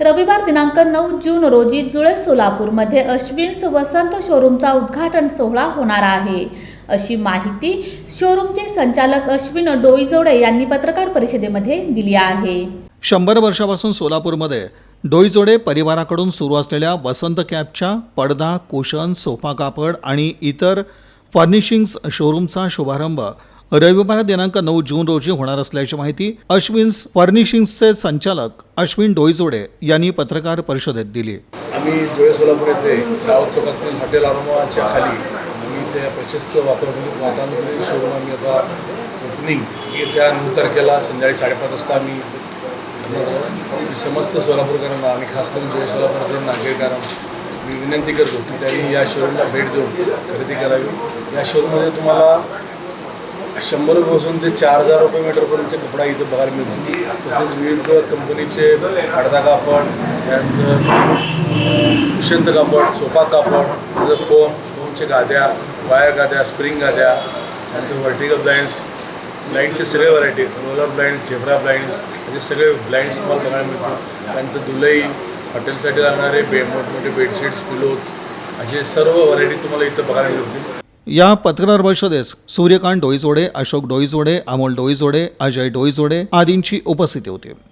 रविवार दिनांक नऊ जून रोजी जुळे सोलापूरमध्ये अश्विन्स वसंत शोरूमचा उद्घाटन सोहळा होणार आहे. अशी माहिती शोरूमचे संचालक अश्विन डोईजोडे यांनी पत्रकार परिषदेमध्ये दिली आहे. शंभर वर्षापासून सोलापूरमध्ये डोईजोडे परिवाराकडून सुरू असलेल्या वसंत कॅबच्या पडदा कुशन सोफा कापड आणि इतर फर्निशिंग्स शोरूमचा शुभारंभ रविवार दिनांक नऊ जून रोजी होणार असल्याची माहिती अश्विन्स फर्निशिंग्सचे संचालक अश्विन डोईजोडे यांनी पत्रकार परिषदेत दिली. आम्ही जोळे सोलापूर येथे गाव चौकातील हॉटेल अरोमाच्या खाली आम्ही त्या प्रशस्त वातावरण वातावरणातील शोरूम आम्ही आता ओपनिंग येत्या नऊ तारखेला संध्याकाळी साडेपाच वाजता आम्ही मी समस्त सोलापूरकरांना आणि खास करून जुळे सोलापूरतील नागरिकांना मी विनंती करतो की त्यांनी या शोरूमला भेट देऊन खरेदी करावी. या शोरूममध्ये तुम्हाला शंभरपासून ते चार हजार रुपये मीटरपर्यंतचे कपडा इथं बघायला मिळतो तसेच विविध कंपनीचे पडदा कापड त्यानंतर कुशनचं कापड सोफा कापड त्याचं फोम फोमचे गाद्या वायर गाद्या स्प्रिंग गाद्या त्यानंतर व्हर्टिकल ब्लाइंड्स ब्लाइंडचे सगळे variety roller blinds zebra blinds असे सगळे ब्लाइंड्स तुम्हाला बघायला मिळतील. त्यानंतर दुलई हॉटेलसाठी लागणारे बे मोठमोठे बेडशीट्स पिलोज असे सर्व व्हरायटी तुम्हाला इथं बघायला मिळतील. या पत्रकार परिषदेस सूर्यकांत डोईजोडे अशोक डोईजोडे अमोल डोईजोडे अजय डोईजोडे आदींची उपस्थिती होती.